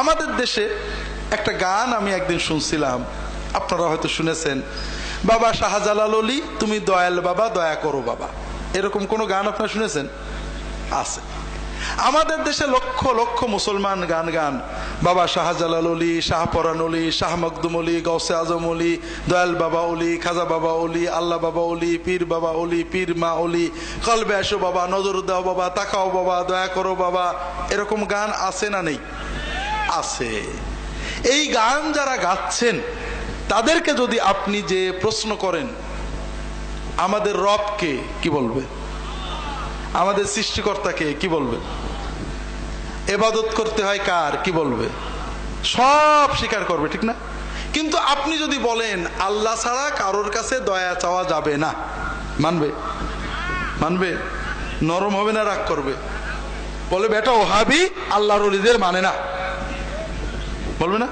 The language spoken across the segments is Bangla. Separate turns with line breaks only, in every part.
আমাদের দেশে একটা গান আমি একদিন শুনছিলাম, আপনারা হয়তো শুনেছেন, বাবা শাহজালাল অলি, তুমি দয়াল বাবা, দয়া করো বাবা। এরকম কোনো গান আপনারা শুনেছেন? আছে। আমাদের দেশে লক্ষ লক্ষ মুসলমান গান গান, বাবা শাহজালাল অলি শাহপরান অলি, শাহ মকদুম অলি গৌসে আজম অলি, দয়াল বাবা অলি, খাজা বাবা অলি আল্লাহ বাবা অলি, পীর বাবা অলি, পীর মা অলি, কলবে আসো বাবা নজর দাও বাবা, তাকাও বাবা, দয়া করো বাবা। এরকম গান আছে না নেই? আছে। এই গান যারা গাচ্ছেন, তাদেরকে যদি আপনি যে প্রশ্ন করেন, আমাদের রবকে কি বলবে? আমাদের সৃষ্টিকর্তাকে কি বলবে? এবাদত করতে হয় কার, কি বলবে? সব স্বীকার করবে, ঠিক না? কিন্তু আপনি যদি বলেন, আল্লাহ ছাড়া কারোর কাছে দয়া চাওয়া যাবে না, মানবে? মানবে? নরম হবে না, রাগ করবে? বলে, বেটা, ওহাবি আল্লাহর মানে না। বলবে না?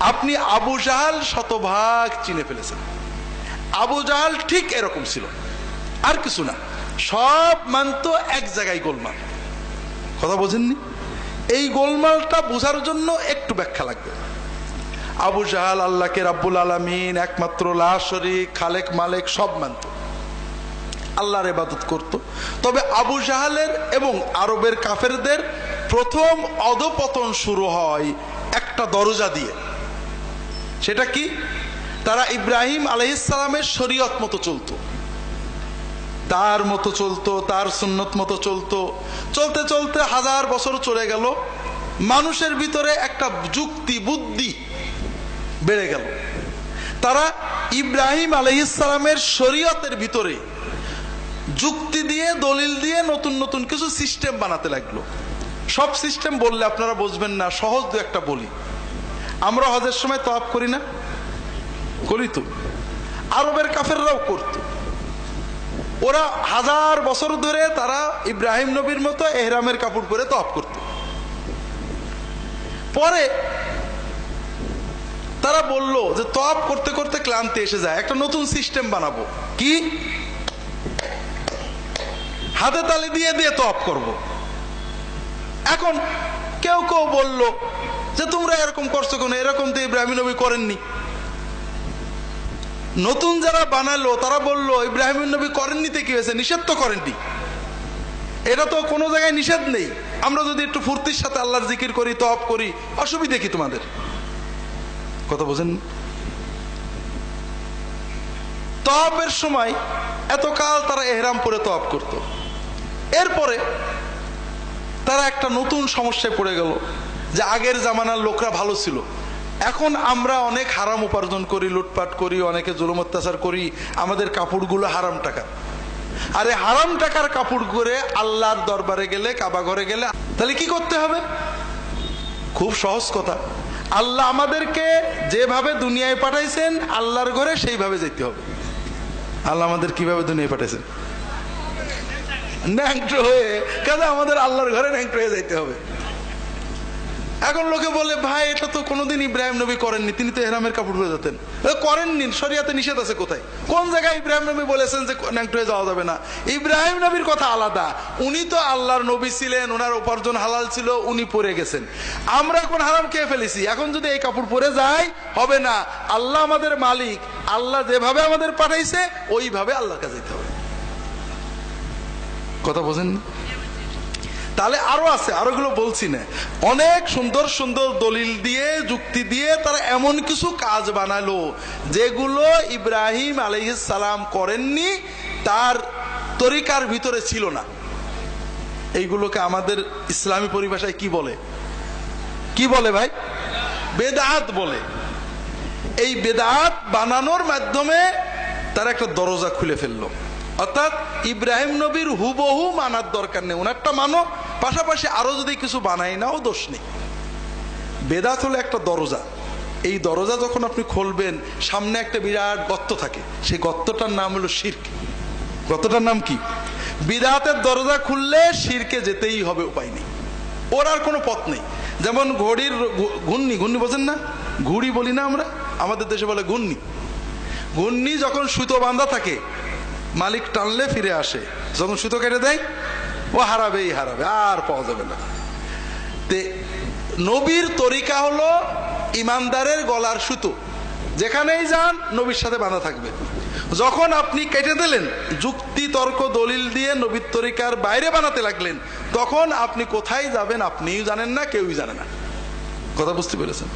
আপনি আবু জাহাল শতভাগ চিনে ফেলেছেন। আবু জাহাল ঠিক এরকম ছিল। আর কিছু না। সব মানত এক জায়গায় গোলমাল। কথা বোঝেননি? এই গোলমালটা বোঝার জন্য একটু ব্যাখ্যা লাগবে। আবু জাহাল আল্লাহকে রাব্বুল আলমিন একমাত্র লাশরিক খালেক, মালেক সব মানত। আল্লাহর এবাদত করত। তবে আবু জাহালের এবং আরবের কাফেরদের প্রথম অধপতন শুরু হয় একটা দরজা দিয়ে। সেটা কি? তারা ইব্রাহিম আলহিসামের শরীয়ত মতো চলতো। তার মতো চলতো, তার সুন্নত মতো চলতো। চলতে চলতে হাজার বছর চলে গেল। মানুষের ভিতরে একটা যুক্তি, বুদ্ধি বেড়ে গেল। তারা ইব্রাহিম আলহিসামের শরীয়তের ভিতরে যুক্তি দিয়ে, দলিল দিয়ে নতুন নতুন কিছু সিস্টেম বানাতে লাগল। সব সিস্টেম বললে আপনারা বুঝবেন না, সহজ দু একটা বলি। আমরা হজের সময় তফ করি না? করি তো। আরবের কাফেররাও করতো। ওরা হাজার বছর ধরে তারা ইব্রাহিম নবীর মতো এহরামের কাপড় পরে তফ করত। পরে তারা বলল যে তফ করতে করতে ক্লান্তি এসে যায়। একটা নতুন সিস্টেম বানাবো। কি? হাতে তালি দিয়ে দিয়ে তফ করব। এখন কেউ কেউ বলল যে তোমরা এরকম করছ কেন? এরকম তো ইব্রাহিম নবী করেননি। নতুন যারা বানালো, তারা বলল, ইব্রাহিম নবী করেননি তো কি হয়েছে? নিষেধ তো করেননি। এটা তো কোনো জায়গায় নিষেধ নেই। আমরা যদি একটু ফুর্তির সাথে আল্লাহর জিকির করি তপ করি, অসুবিধে কি তোমাদের? কথা বোঝেন? তপের সময় এতকাল তারা এহরাম পরে তপ করত। এরপরে তারা একটা নতুন সমস্যায় পড়ে গেল। যে আগের জামানার লোকরা ভালো ছিল। এখন আমরা অনেক হারাম উপার্জন করি, লুটপাট করি, অনেকে জুলুম অত্যাচার করি, আমাদের কাপড়গুলো হারাম টাকা। আরে হারাম টাকার কাপড় করে আল্লাহর দরবারে গেলে, কাবা ঘরে গেলে, তাহলে কি করতে হবে? খুব সহজ কথা। আল্লাহ আমাদেরকে যেভাবে দুনিয়ায় পাঠাইছেন, আল্লাহর ঘরে সেইভাবে যেতে হবে। আল্লাহ আমাদের কীভাবে দুনিয়ায় পাঠাইছেন? ন্যাংটো হয়ে কাজে আমাদের আল্লাহর ঘরে ন্যাংটো হয়ে যাইতে হবে? এখন লোকে বলে, ভাই, এটা তো কোনোদিন ইব্রাহিম নবী করেননি। তিনি তো এহরামের কাপড় পরে যেতেন। করেননি? শরিয়াতে নিষেধ আছে কোথায়? কোন জায়গায় ইব্রাহিম নবী বলেছেন যে ন্যাংটো হয়ে যাওয়া যাবে না ইব্রাহিম নবীর কথা আলাদা। উনি তো আল্লাহর নবী ছিলেন, ওনার উপার্জন হালাল ছিল, উনি পরে গেছেন। আমরা এখন হারাম খেয়ে ফেলেছি। এখন যদি এই কাপড় পরে যাই হবে না। আল্লাহ আমাদের মালিক। আল্লাহ যেভাবে আমাদের পাঠাইছে, ওইভাবে আল্লাহর কাছে যেতে হবে। কথা বোঝেন তাহলে আরও আছে, আরও গুলো বলছি না। অনেক সুন্দর সুন্দর দলিল দিয়ে, যুক্তি দিয়ে তারা এমন কিছু কাজ বানালো, যেগুলো ইব্রাহিম সালাম করেননি, তার তরিকার ভিতরে ছিল না। এইগুলোকে আমাদের ইসলামী পরিভাষায় কি বলে? কি বলে ভাই? বেদাত বলে। এই বেদাত বানানোর মাধ্যমে তারা একটা দরজা খুলে ফেলল। অর্থাৎ ইব্রাহিম নবীর হুবহু মানার দরকার নেই। ওনারটা মানো, পাশাপাশি আরও যদি কিছু বানাই নাও, দোষ নেই। বেদাত হলো একটা দরজা। এই দরজা যখন আপনি খুলবেন, সামনে একটা বিরাট গর্ত থাকে। সেই গর্তটার নাম হলো শির্ক। গর্তটার নাম কি? বিদাতের দরজা খুললে শিরকে যেতেই হবে, উপায় নেই। ওর আর কোনো পথ নেই। যেমন ঘড়ির ঘূর্ণি ঘূর্ণি বোঝেন না? ঘুড়ি বলি না আমরা? আমাদের দেশে বলে ঘূর্ণি। ঘূর্ণি যখন সুতো বাঁধা থাকে মালিক টানলে ফিরে আসে। যখন সুতো কেটে দেয়, ও হারাবেই হারাবে, আর পাওয়া যাবে না। তে নবীর তরিকা হলো ইমানদারের গলার সুতো। যেখানেই যান, নবীর সাথে বাঁধা থাকবে। যখন আপনি কেটে দিলেন, যুক্তি, তর্ক, দলিল দিয়ে নবীর তরিকার বাইরে বানাতে লাগলেন, তখন আপনি কোথায় যাবেন আপনিও জানেন না, কেউই জানে না। কথা বুঝতে পেরেছেন?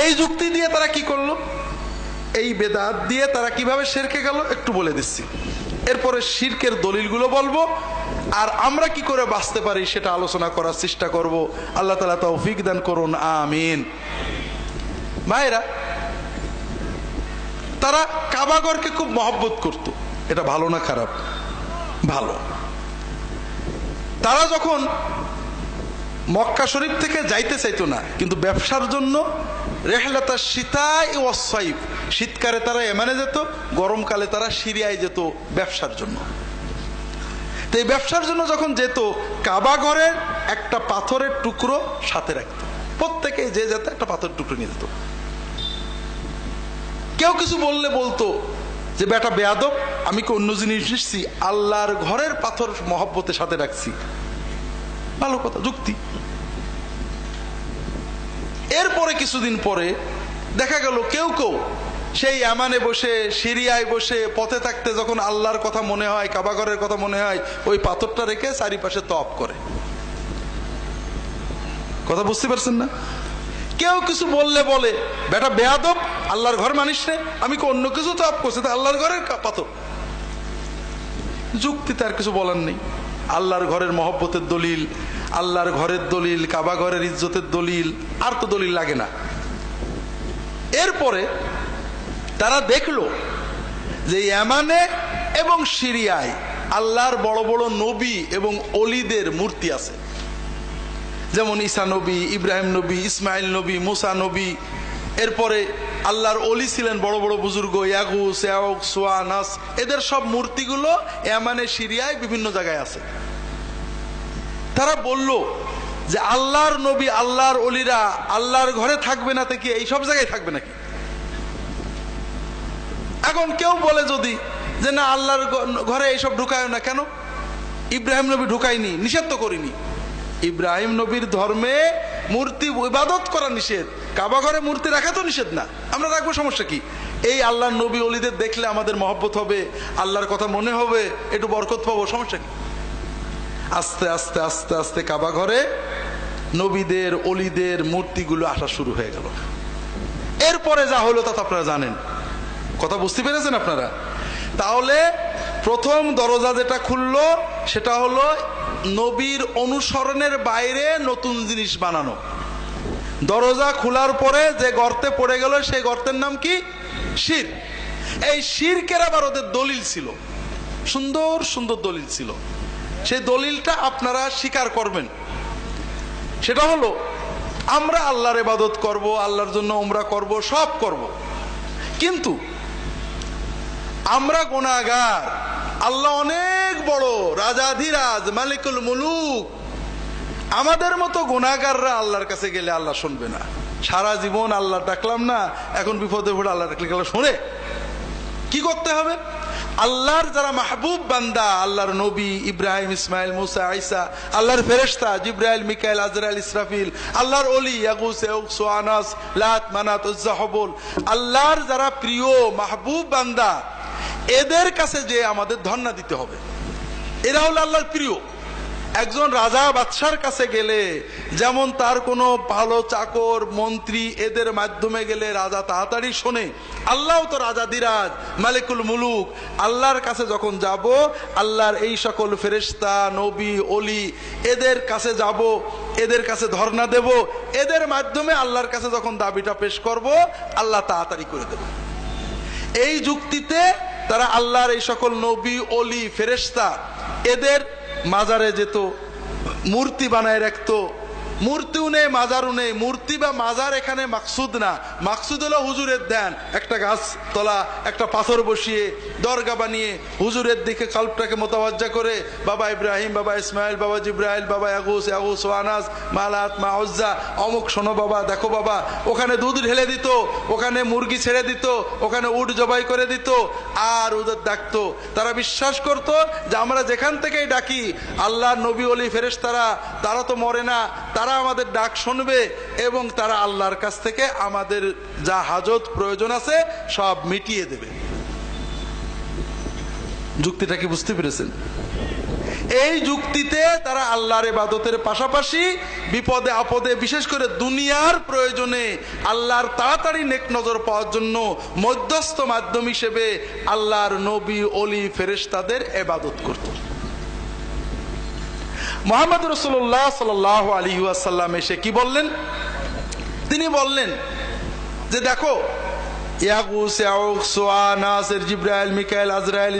এই যুক্তি দিয়ে তারা কি করল? এই বেদাত দিয়ে তারা কীভাবে শেরকে গেল একটু বলে দিচ্ছি। এরপরে শিরকের দলিলগুলো বলব, আর আমরা কি করে বাঁচতে পারি সেটা আলোচনা করার চেষ্টা করব। আল্লাহ তালা তৌফিক দান করুন, আমিন। ভাইরা তারা কাবাগরকে খুব মহব্বত করত। এটা ভালো না খারাপ? ভালো। তারা যখন মক্কা শরীফ থেকে যাইতে চাইতো না, কিন্তু ব্যবসার জন্য রেহলাতা সীতাই ওয়াসাইফ শীতকালে তারা এমানে যেত, গরমকালে তারা সিরিয়ায় যেত ব্যবসার জন্য। তো এই ব্যবসার জন্য যখন যেত, কাবা ঘরের একটা পাথরের টুকরো সাথে রাখতো। প্রত্যেকে যে যেত একটা পাথরের টুকরো নিয়ে যেত। কেউ কিছু বললে বলতো যে, বেটা বেয়াদব, আমি কি অন্য জিনিস নিচ্ছি আল্লাহর ঘরের পাথর মহব্বতের সাথে রাখছি। ভালো কথা, যুক্তি। এরপরে কিছুদিন পরে দেখা গেল কেউ কেউ সেই আমানে বসে, সিরিয়ায় বসে, পথে থাকতে যখন আল্লাহর কথা মনে হয়, কাবাগরের কথা মনে হয়, ওই পাথরটা রেখে চারিপাশে তপ করে। কথা বুঝতে পারছেন না? কেউ কিছু বললে বলে, বেটা বেয়াদব, আল্লাহর ঘর মানিস রে আমি কি অন্য কিছু তপ করছি, তা আল্লাহর ঘরের পাথর। যুক্তিতে আর কিছু বলার নেই। আল্লাহর ঘরের মহব্বতের দলিল আল্লাহর ঘরের দলিল, কাবা ঘরের ইজ্জতের দলিল, আর তো দলিল লাগে না। এরপরে তারা দেখল যে ইয়ামানে এবং সিরিয়ায় আল্লাহর বড় বড় নবী এবং অলিদের মূর্তি আছে। যেমন ঈসা নবী, ইব্রাহিম নবী, ইসমাইল নবী, মুসা নবী। এরপরে আল্লাহর অলি ছিলেন বড় বড় বুজুর্গ ইয়াগুস ইয়াউক সোয়ানাস এদের সব মূর্তিগুলো এমানে সিরিয়ায় বিভিন্ন জায়গায় আছে। তারা বলল যে আল্লাহর নবী, আল্লাহর অলিরা আল্লাহর ঘরে থাকবে না থেকে এই সব জায়গায় থাকবে নাকি? এখন কেউ বলে যদি যে না, আল্লাহর ঘরে এইসব ঢুকায় না কেন? ইব্রাহিম নবী ঢুকায়নি, নিষেধ তো করিনি। ইব্রাহিম নবীর ধর্মে মূর্তি ইবাদত করা নিষেধ। কাবা ঘরে মূর্তি রাখা তো নিষেধ না। আমরা রাখব, সমস্যা কি? এই আল্লাহর নবী অলিদের দেখলে আমাদের মহব্বত হবে, আল্লাহর কথা মনে হবে, একটু বরকত পাবো, সমস্যা কি? আস্তে আস্তে আস্তে আস্তে কাবা ঘরে নবীদের, অলিদের মূর্তিগুলো আসা শুরু হয়ে গেল। এরপরে যা হলো তা তো আপনারা জানেন। কথা বুঝতে পেরেছেন আপনারা? তাহলে প্রথম দরজা যেটা খুললো, সেটা হলো নবীর অনুসরণের বাইরে নতুন জিনিস বানানো। দরজা খোলার পরে যে গর্তে পড়ে গেল, সেই গর্তের নাম কি? শির। এই শিরকের আবার ওদের দলিল ছিল। সুন্দর সুন্দর দলিল ছিল। সেই দলিলটা আপনারা স্বীকার করবেন। সেটা হলো, আমরা আল্লাহর ইবাদত করব, আল্লাহর জন্য উমরা করব, সব করব। কিন্তু আমরা গোনাগার আল্লাহ অনেক বড় রাজাধিরাজ, মালিকুল মুলুক। আমাদের মতো গোনাগাররা আল্লাহর কাছে গেলে আল্লাহ শুনবে না। সারা জীবন আল্লাহ ডাকলাম না, এখন বিপদে পড়ে আল্লাহ ডাকলে গেলে শোনে। কি করতে হবে? আল্লাহর যারা মাহবুব বান্দা, আল্লাহর নবী ইব্রাহিম, ইসমাইল, মুসা আইসা আল্লাহর ফেরেস্তা জিব্রাইল, মিকাইল, আজরাইল, ইসরাফিল, আল্লাহর অলি ইয়াগুস এউক সোয়ানাস, লাত, মানাত, উজ্জা, হবল, আল্লাহর যারা প্রিয় মাহবুব বান্দা, এদের কাছে যে আমাদের ধর্ণা দিতে হবে। এরা হলো আল্লাহর প্রিয়। একজন রাজা বাদশার কাছে গেলে, যেমন তার কোনো ভালো চাকর, মন্ত্রী এদের মাধ্যমে গেলে রাজা তাড়াতাড়ি শোনে। আল্লাহ তো রাজা দিরাজ, মালিকুল মুলুক। আল্লাহর কাছে যখন যাব, আল্লাহর এই সকল ফেরেশতা, নবী অলি এদের কাছে যাব, এদের কাছে ধর্ণা দেব। এদের মাধ্যমে আল্লাহর কাছে যখন দাবিটা পেশ করব, আল্লাহ তাড়াতাড়ি করে দেব। এই যুক্তিতে তারা আল্লাহর এই সকল নবী অলি ফেরেশতা এদের মাজারে যেত মূর্তি বানায় রাখতো মূর্তিও নেই, মাজারও নেই। মূর্তি বা মাজার এখানে মাকসুদ না। মাকসুদ হলো হুজুরের ধ্যান একটা গাছ তলা, একটা পাথর বসিয়ে দরগা বানিয়ে হুজুরের দিকে কাল্পটাকে মোতাবাজ্জা করে, বাবা ইব্রাহিম, বাবা ইসমাইল, বাবা জিব্রাহিল বাবা আগুস আগুস ওয়ানাস মালাত মাউজ্জা অমুক শোনো বাবা, দেখো বাবা, ওখানে দুধ ঢেলে দিত, ওখানে মুরগি ছেড়ে দিত, ওখানে উট জবাই করে দিত, আর ওদের ডাকতো। তারা বিশ্বাস করত যে আমরা যেখান থেকেই ডাকি আল্লাহ নবী অলি ফেরেস তারা তারা তো মরে না, তারা তারা আমাদের ডাক শুনবে এবং তারা আল্লাহর কাছ থেকে আমাদের যা হাজত প্রয়োজন আছে সব মিটিয়ে দেবে। যুক্তিটা কি বুঝতে পেরেছেন? এই যুক্তিতে তারা আল্লাহর ইবাদতের পাশাপাশি বিপদে আপদে, বিশেষ করে দুনিয়ার প্রয়োজনে আল্লাহর তাড়াতাড়ি নেক নজর পাওয়ার জন্য মধ্যস্থ মাধ্যম হিসেবে আল্লাহর নবী, অলি, ফেরেশতাদের এবাদত করত। মোহাম্মদ রসুল্লাহ সাল আলী আসাল্লাম এসে কি বললেন? তিনি বললেন যে দেখো সোয়া মিকাইল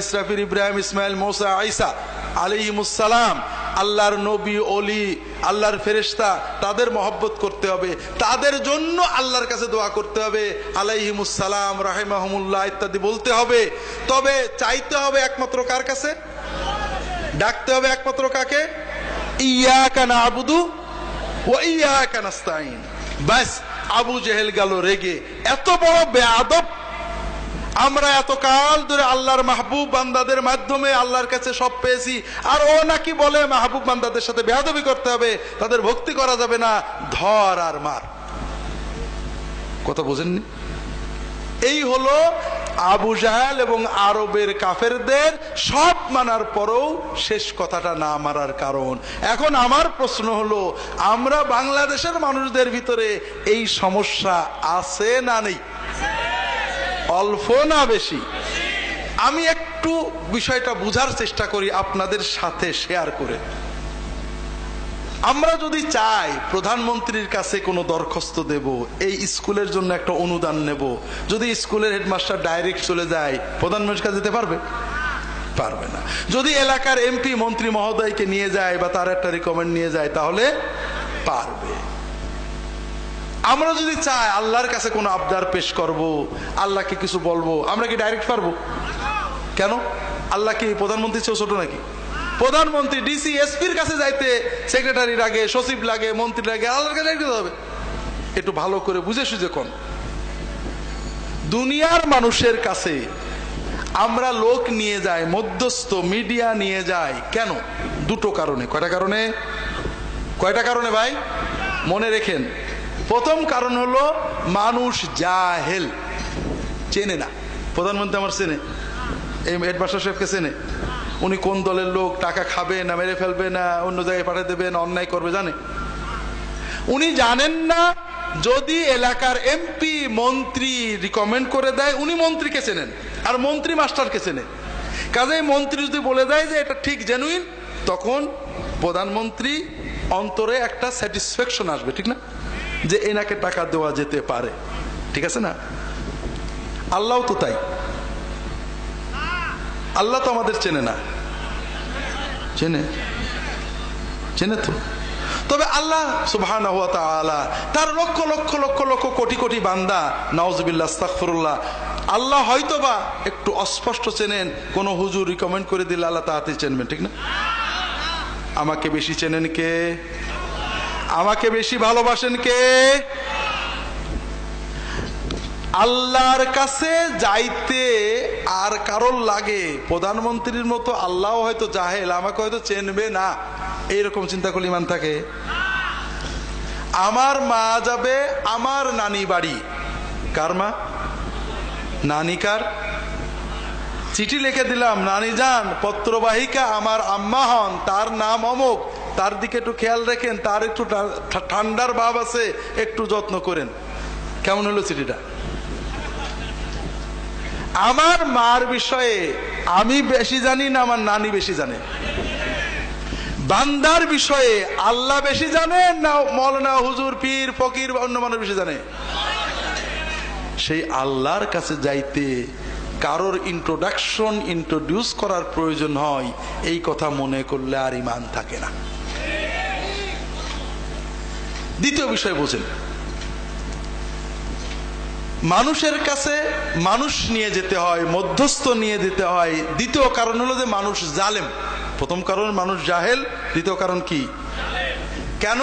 ইসরাফির ইসমাইল, মোসা আইসা আল্লাহর নবী অলি আল্লাহর তাদের মহব্বত করতে হবে, তাদের জন্য আল্লাহর কাছে দোয়া করতে হবে আলাইহিমুসালাম রাহেমাহমুল্লাহ ইত্যাদি বলতে হবে। তবে চাইতে হবে একমাত্র কার কাছে? ডাকতে হবে একমাত্র কাকে? কানা আবুদু ব্যাস, আবু জেহেল এত বড় আমরা ধরে আল্লাহর মাহবুব বান্দাদের মাধ্যমে আল্লাহর কাছে সব পেয়েছি। আর ও নাকি বলে, মাহবুব বান্দাদের সাথে বেহাদবি করতে হবে, তাদের ভক্তি করা যাবে না। ধর আর মার। কথা বোঝেননি? এই হলো আবু জাহাল এবং আরবের কাফেরদের সব মানার পরেও শেষ কথাটা না মারার কারণ। এখন আমার প্রশ্ন হলো, আমরা বাংলাদেশের মানুষদের ভিতরে এই সমস্যা আছে না নেই? অল্প না বেশি? আমি একটু বিষয়টা বুঝার চেষ্টা করি আপনাদের সাথে শেয়ার করে। আমরা যদি চাই প্রধানমন্ত্রীর কাছে কোনো দরখাস্ত দেব, এই স্কুলের জন্য একটা অনুদান নেব, যদি স্কুলের হেডমাস্টার ডাইরেক্ট চলে যায় প্রধানমন্ত্রীর কাছে যেতে পারবে? পারবে না। যদি এলাকার এমপি মন্ত্রী মহোদয়কে নিয়ে যায় বা তার একটা রিকমেন্ড নিয়ে যায়, তাহলে পারবে। আমরা যদি চাই আল্লাহর কাছে কোনো আবদার পেশ করব, আল্লাহকে কিছু বলব, আমরা কি ডাইরেক্ট পারব? কেন? আল্লাহ কি প্রধানমন্ত্রী চেয়েও ছোট নাকি? প্রধানমন্ত্রী ডিসি এসপির কাছে যাইতে সেক্রেটারি লাগে, সচিব লাগে, মন্ত্রী লাগে, আল্লাহর কাছে যাইতে হবে। একটু ভালো করে বুঝে সুঝে কোন। দুনিয়ার মানুষের কাছে আমরা লোক নিয়ে যাই, মধ্যস্থ মিডিয়া নিয়ে যাই, কেন? দুটো কারণে। কয়টা কারণে? কয়টা কারণে ভাই? মনে রেখেন। প্রথম কারণ হলো মানুষ জাহেল। চেনে না। প্রধানমন্ত্রী আমার চেনে। এই হেডমাস্টার সাহেবকে চেনে। উনি কোন দলের লোক, টাকা খাবে না, মেরে ফেলবে না, অন্য জায়গায় পাঠিয়ে দেবে না, অন্যায় করবে, জানে? উনি জানেন না, যদি এলাকার এমপি মন্ত্রী রিকমেন্ড করে দেয়, উনি মন্ত্রীকে চেনেন, আর মন্ত্রী মাস্টারকে চেনে। কাজেই মন্ত্রী যদি বলে দেয় যে এটা ঠিক জেনুইন তখন প্রধানমন্ত্রী অন্তরে একটা স্যাটিসফ্যাকশন আসবে, ঠিক না? যে এনাকে টাকা দেওয়া যেতে পারে, ঠিক আছে না? আল্লাহ তো তাই। আল্লাহ তো আমাদের চেনে না। চেনে? চেনে তো। তবে আল্লাহ সুবহান তার লক্ষ লক্ষ লক্ষ লক্ষ, কোটি কোটি বান্দা নওয়াজবিল্লা আল্লাহ হয়তোবা একটু অস্পষ্ট চেনেন, কোন হুজুর রিকমেন্ড করে দিলে আল্লাহ তাড়াতাড়ি চেনবেন, ঠিক না? আমাকে বেশি চেনেন কে? আমাকে বেশি ভালোবাসেন কে? আল্লাহর কাছে যাইতে আর কারোর লাগে, প্রধানমন্ত্রীর মতো আল্লাহ হয়তো জাহেল, আমাকে হয়তো চেনবে না। এইরকম চিন্তা করলে ইমান থাকে? আমার মা যাবে, আমার নানি বাড়ি। কার মা? নানি কার? চিঠি লিখে দিলাম, নানি যান, পত্রবাহিকা আমার আম্মা হন, তার নাম অমুক। তার দিকে একটু খেয়াল রাখেন, তার একটু ঠান্ডার ভাব আছে, একটু যত্ন করেন। কেমন হলো চিঠিটা? আমার মার বিষয়ে আমি বেশি জানি না, আমার নানি বেশি জানে। বান্দার বিষয়ে আল্লাহ বেশি জানে না মৌলানা হুজুর, পীর, ফকির বা অন্য মানুষ বেশি জানে। সেই আল্লাহর কাছে যাইতে কারোর ইন্ট্রোডাকশন ইন্ট্রোডিউস করার প্রয়োজন হয়, এই কথা মনে করলে আর ইমান থাকে না। দ্বিতীয় বিষয় বোঝেন মানুষের কাছে মানুষ নিয়ে যেতে হয়, মধ্যস্থ নিয়ে যেতে হয়। দ্বিতীয় কারণ হলো যে মানুষ জালেম। প্রথম কারণ, মানুষ জাহেল। দ্বিতীয় কারণ কি? কেন?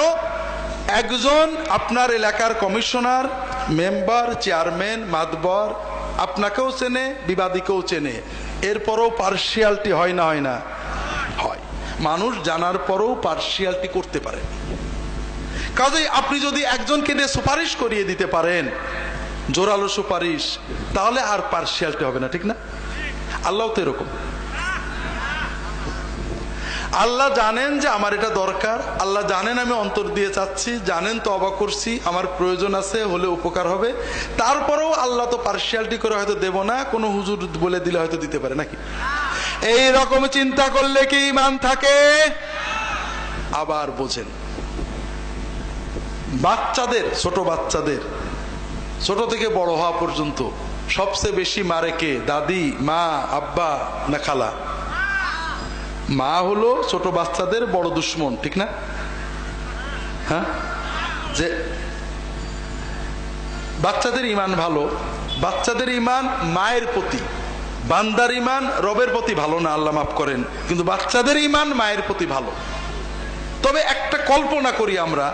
একজন আপনার এলাকার কমিশনার, মেম্বার, চেয়ারম্যান, মাতবর, আপনাকেও চেনে, বিবাদীকেও চেনে। এরপরও পার্সিয়ালটি হয় না হয় না? হয়। মানুষ জানার পরেও পার্সিয়ালটি করতে পারে। কাজেই আপনি যদি একজনকে দিয়ে সুপারিশ করিয়ে দিতে পারেন জোরালো সুপারিশ, তাহলে আর পার্সিয়ালটি হবে না, ঠিক না? আল্লাহ তো এরকম। আল্লাহ জানেন যে আমার এটা দরকার, আল্লাহ জানেন আমি অন্তর দিয়ে চাচ্ছি, জানেন তো অবাক করছি, আমার প্রয়োজন আছে, হলে উপকার হবে। তারপরেও আল্লাহ তো পার্সিয়ালিটি করে হয়তো দেব না, কোনো হুজুর বলে দিলে হয়তো দিতে পারে, নাকি? এই রকম চিন্তা করলে কি ইমান থাকে? আবার বোঝেন। বাচ্চাদের, ছোট বাচ্চাদের ছোট থেকে বড় হওয়া পর্যন্ত সবচেয়ে বেশি মারে কে? দাদি, মা, আব্বা না খালা? মা হলো ছোট বাচ্চাদের বড় দুশ্মন, ঠিক না? হ্যাঁ? যে বাচ্চাদের ইমান ভালো, বাচ্চাদের ইমান মায়ের প্রতি, বান্দার ইমান রবের প্রতি ভালো না, আল্লাহ মাফ করেন। কিন্তু বাচ্চাদের ইমান মায়ের প্রতি ভালো। তবে একটা কল্পনা করি আমরা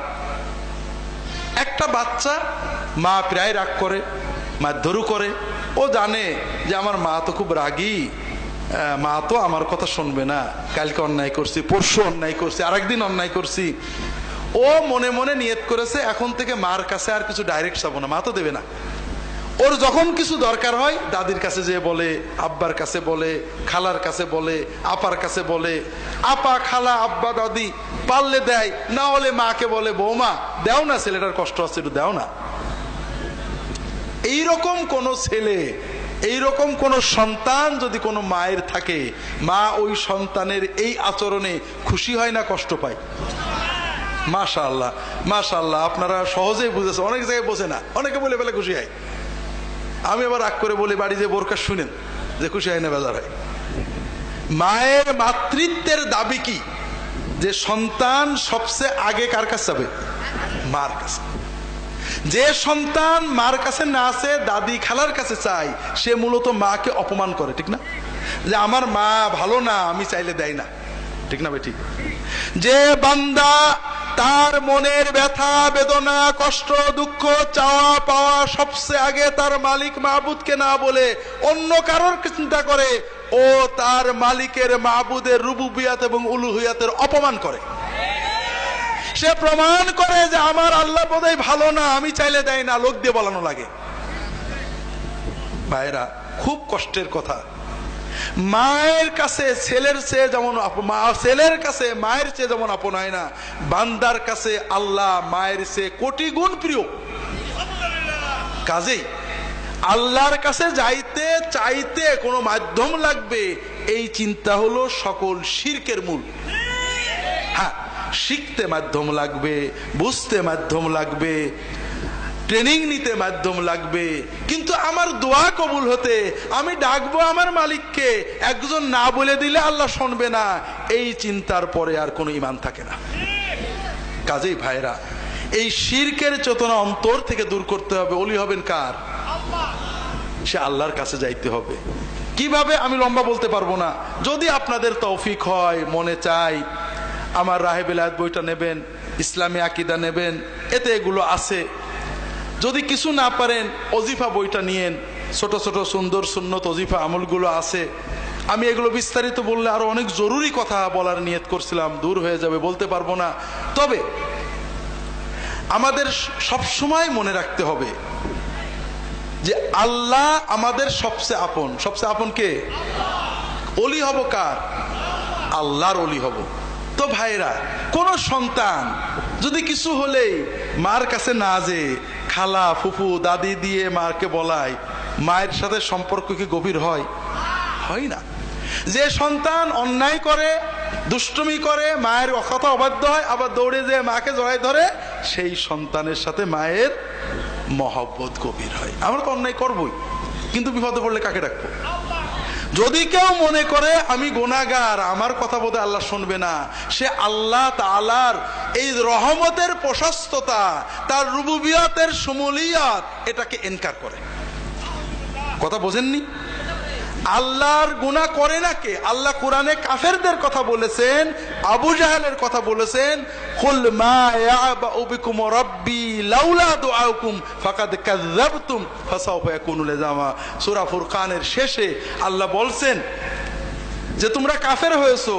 একটা বাচ্চা মা প্রায় রাগ করে মারধরু করে। ও জানে যে আমার মা তো খুব রাগি। মা তো আমার কথা শুনবে না। কালকে অন্যায় করছি, পরশু অন্যায় করছি, আরেকদিন অন্যায় করছি। ও মনে মনে নিয়ত করেছে, এখন থেকে মার কাছে আর কিছু ডাইরেক্ট যাব না। মা তো দেবে না। ওর যখন কিছু দরকার হয়, দাদির কাছে যে বলে, আব্বার কাছে বলে, খালার কাছে বলে, আপার কাছে বলে, আপা, খালা, আব্বা, দাদি, পারলে দেয়, না হলে মাকে বলে, বৌমা, দেও না ছেলেটার কষ্ট আছে একটু দেও না। এইরকম কোন ছেলে, এইরকম কোন সন্তান যদি কোনো মায়ের থাকে, মা ওই সন্তানের এই আচরণে খুশি হয় না কষ্ট পায়? মাশা আল্লাহ মাশা আল্লাহ আপনারা সহজেই বুঝেছে অনেক জায়গায় বোঝে না, অনেকে বলে ফেলে খুশি হয়। আমি আবার রাগ করে বলি, বাড়ি যে বোরকা শুনেন, যে খুশি হয় না বেজার হয়। মায়ের মাতৃত্বের দাবি কি? যে সন্তান সবচেয়ে আগে কার কাছে যাবে? মার কাছে। যে সন্তান মার কাছে না আসে, দাদি খালার কাছে চাই সে মূলত মাকে অপমান করে, ঠিক না? যে আমার মা ভালো না, আমি চাইলে দেয় না। ঠিক না ভাই, ঠিক? যে বান্দা তার মনের ব্যথা, বেদনা, কষ্ট, দুঃখ, চাওয়া, পাওয়া সবচেয়ে আগে তার মালিক মাহবুদকে না বলে অন্য কারোর চিন্তা করে। ও তার মালিকের মাহবুদের রুবুবিয়াত এবং উলুহিয়াতের অপমান করে। সে প্রমাণ করে যে আমার আল্লাহ বোধহয় ভালো না, আমি চাইলে দেয় না, লোক দিয়ে বলানো লাগে। ভাইরা, খুব কষ্টের কথা। মায়ের কাছে, ছেলের চেয়ে যেমন ছেলের কাছে, মায়ের চেয়ে যেমন আপন হয় না, বান্দার কাছে আল্লাহ মায়ের চেয়ে কোটি গুণ প্রিয়। কাজেই আল্লাহর কাছে যাইতে, চাইতে কোনো মাধ্যম লাগবে, এই চিন্তা হলো সকল শিরকের মূল। হ্যাঁ শিখতে মাধ্যম লাগবে, বুঝতে মাধ্যম লাগবে ট্রেনিং নিতে মাধ্যম লাগবে। কিন্তু আমার দোয়া কবুল হতে আমি ডাকবো আমার মালিককে, একজন না বলে দিলে আল্লাহ শুনবে না। এই চিন্তার পরে আর কোনো ইমান থাকে না। কাজেই ভাইরা, এই শিরকের চেতনা অন্তর থেকে দূর করতে হবে। অলি হবেন কার? সে আল্লাহর কাছে যাইতে হবে। কীভাবে আমি লম্বা বলতে পারব না? যদি আপনাদের তৌফিক হয়, মনে চাই, আমার রাহে বিলায়ত বইটা নেবেন, ইসলামী আকিদা নেবেন, এতে এগুলো আছে। যদি কিছু না পারেন, অজিফা বইটা নিয়েন। ছোট ছোট, সুন্দর, সুন্নত অজিফা আমলগুলো আছে। আমি এগুলো বিস্তারিত বললে আরও অনেক জরুরি কথা বলার নিয়ত করছিলাম, দূর হয়ে যাবে, বলতে পারব না। তবে, আমাদের সব সময় মনে রাখতে হবে যে আল্লাহ আমাদের সবচেয়ে আপন। সবচেয়ে আপন কে? অলি হব কার? আল্লাহর অলি হব। তো ভাইরা, কোন সন্তান যদি কিছু হলেই মার কাছে না যে খালা, ফুফু, দাদি দিয়ে মাকে বলায় মায়ের সাথে সম্পর্ক কি গভীর হয়? হয় না। যে সন্তান অন্যায় করে, দুষ্টুমি করে, মায়ের অকথা অবাধ্য হয়, আবার দৌড়ে যে মাকে জড়াই ধরে, সেই সন্তানের সাথে মায়ের মহব্বত গভীর হয়। আমরা তো অন্যায় করবই, কিন্তু বিপদে পড়লে কাকে ডাকবো? যদি কেউ মনে করে, আমি গোনাগার আমার কথা বোধহয় আল্লাহ শুনবে না। সে আল্লাহ তালার এই রহমতের প্রশস্ততা, তার রুবুবিয়াতের সমলিয়াত, এটাকে এনকার করে। কথা বোঝেননি? আল্লাহর গুনাহ করে না কে আল্লাহ কোরআনে কাফেরদের কথা বলেছেন, আবু জাহালের কথা বলেছেন, কুল মা ইয়াবাউ বিকুম রাব্বি লাউলা দুআউকুম ফাকাদ কাযাবতুম ফাসাউফা ইয়াকুনু লিজামা সূরা ফুরকানের শেষে আল্লাহ বলছেন, যে তোমরা কাফের হয়েছো,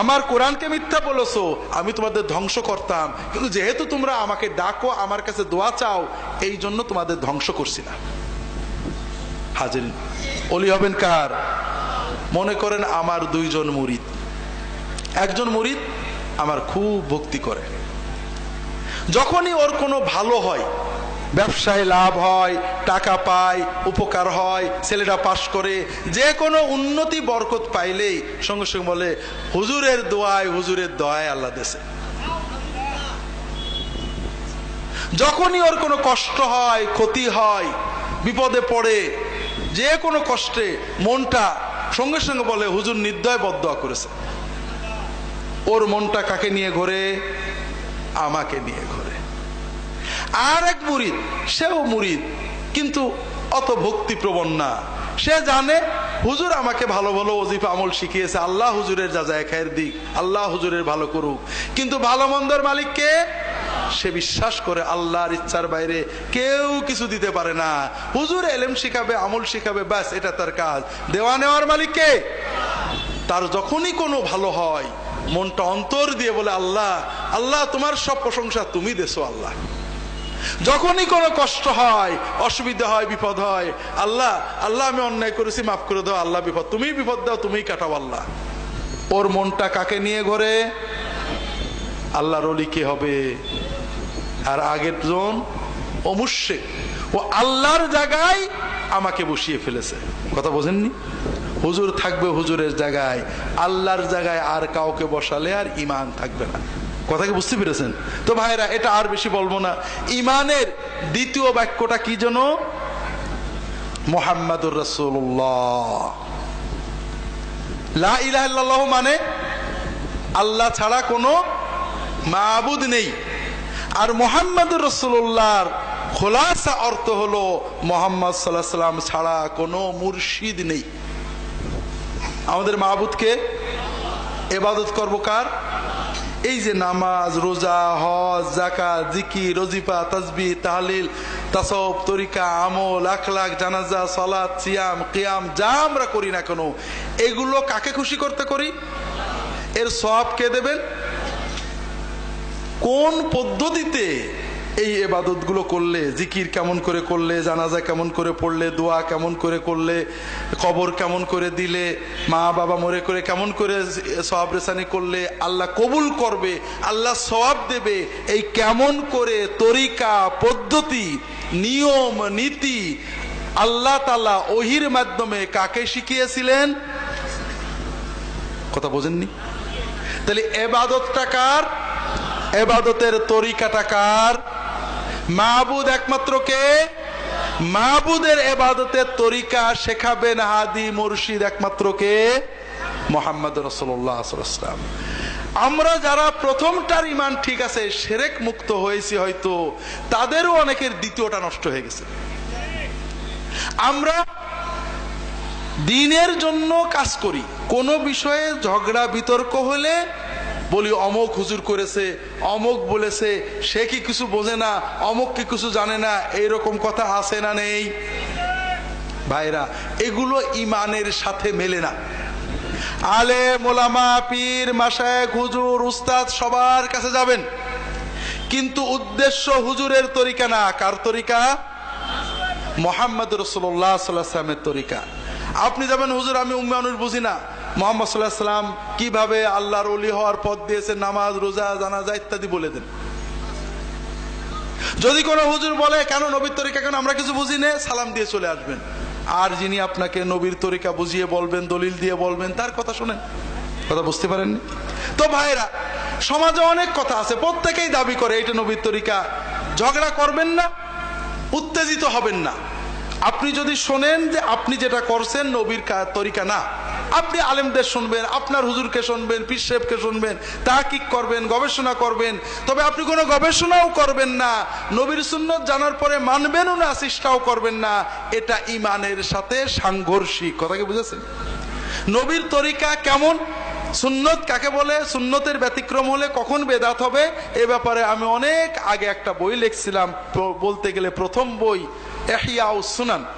আমার কোরআনকে মিথ্যা বলেছ, আমি তোমাদের ধ্বংস করতাম। কিন্তু যেহেতু তোমরা আমাকে ডাকো, আমার কাছে দোয়া চাও এই জন্য তোমাদের ধ্বংস করছি না। হাজির। অলি হবেন কার? মনে করেন আমার দুইজন মুরিদ। একজন মুরিদ আমার খুব ভক্তি করে। যখনই ওর কোনো ভালো হয়, ব্যবসায় লাভ হয়, টাকা পায়, উপকার হয়, ছেলেটা পাশ করে, যে কোনো উন্নতি বরকত পাইলেই সঙ্গে সঙ্গে বলে, হুজুরের দোয়ায় হুজুরের দোয়ায় আল্লাহ দেশে যখনই ওর কোনো কষ্ট হয়, ক্ষতি হয়, বিপদে পড়ে যে কোনো কষ্টে মনটা সঙ্গে সঙ্গে বলে, হুজুর নির্দয় বদয়া করেছে। ওর মনটা কাকে নিয়ে ঘোরে? আমাকে নিয়ে ঘোরে। আর এক মুরিদ, সেও মুরিদ, কিন্তু অত ভক্তিপ্রবণ না। সে জানে, হুজুর আমাকে ভালো ভালো অজিফা আমল শিখিয়েছে। আল্লাহ হুজুরের যা যায় খায়ের দিক, আল্লাহ হুজুরের ভালো করুক। কিন্তু ভালো মন্দর মালিককে সে বিশ্বাস করে আল্লাহর ইচ্ছার বাইরে কেউ কিছু দিতে পারে না। হুজুর এলেম শিখাবে, আমল শিখাবে, ব্যাস, এটা তার কাজ। দেওয়া নেওয়ার মালিককে তার যখনই কোনো ভালো হয়, মনটা অন্তর দিয়ে বলে, আল্লাহ আল্লাহ, তোমার সব প্রশংসা তুমি দেছো, আল্লাহ। যখনই কোনো কষ্ট হয়, অসুবিধা হয়, বিপদ হয়, আল্লাহ আল্লাহ, আমি অন্যায় করেছি, মাফ করে দাও, আল্লাহ, বিপদ তুমি বিপদ দাও, তুমিই কাটাও, আল্লাহ। ওর মনটা কাকে নিয়ে ঘরে? আল্লাহর অলি কে হবে? আর আগের জন অমুষ্যে ও আল্লাহর জায়গায় আমাকে বসিয়ে ফেলেছে। কথা বোঝেননি? হুজুর থাকবে হুজুরের জায়গায়। আল্লাহর জায়গায় আর কাউকে বসালে আর ইমান থাকবে না। কথা কি বুঝতে পেরেছেন? তো ভাইরা এটা আর বেশি বলব না। ইমানের দ্বিতীয় বাক্যটা কি যেন? মোহাম্মদুর রসুল্লাহ লা মানে আল্লাহ ছাড়া কোনো মাবুদ নেই। আর মোহাম্মদ রসুল্লাহর খোলাসা অর্থ হলো মোহাম্মদ সাল্লাহ সাল্লাম ছাড়া কোনো মুর্শিদ নেই। আমাদের মাহবুদকে এবাদত করব কার? এই যে নামাজ, রোজা, হজ জাকা জিকি রজিফা, তসবি, তাহলিল তাসব তরিকা, আমল, আখলাক, জানাজা সলাদ সিয়াম, কিয়াম, যা আমরা করি না কেন, এগুলো কাকে খুশি করতে করি? এর সব কে দেবেন? কোন পদ্ধতিতে এই এবাদতগুলো করলে, জিকির কেমন করে করলে, জানাজা কেমন করে পড়লে, দোয়া কেমন করে করলে, কবর কেমন করে দিলে, মা বাবা মরে করে কেমন করে সব রেসানি করলে, আল্লাহ কবুল করবে, আল্লাহ সবাব দেবে, এই কেমন করে তরিকা, পদ্ধতি, নিয়ম, নীতি আল্লাহ তালা ওহির মাধ্যমে কাকে শিখিয়েছিলেন? কথা বোঝেননি? তাহলে এবাদতটা কার? এবাদতের তরিকাটা কার? মাহবুদ একমাত্র কে? মাহবুদের এবাদতের তরিকা শেখাবেন হাদি মুর্শিদ একমাত্র কে? মোহাম্মদ রসুল্লাহাম আমরা যারা প্রথমটার ইমান ঠিক আছে, সেরেক মুক্ত হয়েছি হয়তো, তাদেরও অনেকের দ্বিতীয়টা নষ্ট হয়ে গেছে। আমরা দিনের জন্য কাজ করি, কোনো বিষয়ে ঝগড়া বিতর্ক হলে বলি, অমক হুজুর করেছে, অমক বলেছে, সে কি কিছু বোঝে না, অমক কি কিছু জানে না, এইরকম কথা আছে না নেই? ভাইরা, এগুলো ইমানের সাথে মেলে না। আলে মোলামা পীর মাসায়ক হুজুর, উস্তাদ সবার কাছে যাবেন। কিন্তু উদ্দেশ্য হুজুরের তরিকা না। কার তরিকা? মোহাম্মদ রসুল্লাহ সাল্লামের তরিকা। আপনি যাবেন, হুজুর, আমি উম্মে মানুষ বুঝি না। মোহাম্মদ সাল্লাহ সাল্লাম কীভাবে আল্লাহর অলি হওয়ার পথ দিয়েছে, নামাজ, রোজা, জানাজা ইত্যাদি বলে দেন। যদি কোনো হুজুর বলে, কেন নবীর তরিকা কেন আমরা কিছু বুঝি নে? সালাম দিয়ে চলে আসবেন। আর যিনি আপনাকে নবীর তরিকা বুঝিয়ে বলবেন, দলিল দিয়ে বলবেন, তার কথা শোনেন। কথা বুঝতে পারেননি? তো ভাইরা সমাজে অনেক কথা আছে, প্রত্যেকেই দাবি করে এটা নবীর তরিকা। ঝগড়া করবেন না, উত্তেজিত হবেন না। আপনি যদি শোনেন যে আপনি যেটা করছেন নবীর তরিকা না আপনি আলেমদের শুনবেন, আপনার হুজুরকে শুনবেন, পীর সাহেবকে শুনবেন কি করবেন, গবেষণা করবেন। তবে আপনি কোনো গবেষণাও করবেন না, নবীর সুন্নত জানার পরে মানবেনও না, চেষ্টাও করবেন না। এটা ইমানের সাথে সাংঘর্ষিক। কথা কি বুঝেছেন? নবীর তরিকা কেমন? সুন্নত কাকে বলে? সুন্নতের ব্যতিক্রম হলে কখন বেদাত হবে? এ ব্যাপারে আমি অনেক আগে একটা বই লিখছিলাম বলতে গেলে প্রথম বই এহিয়া সুনান।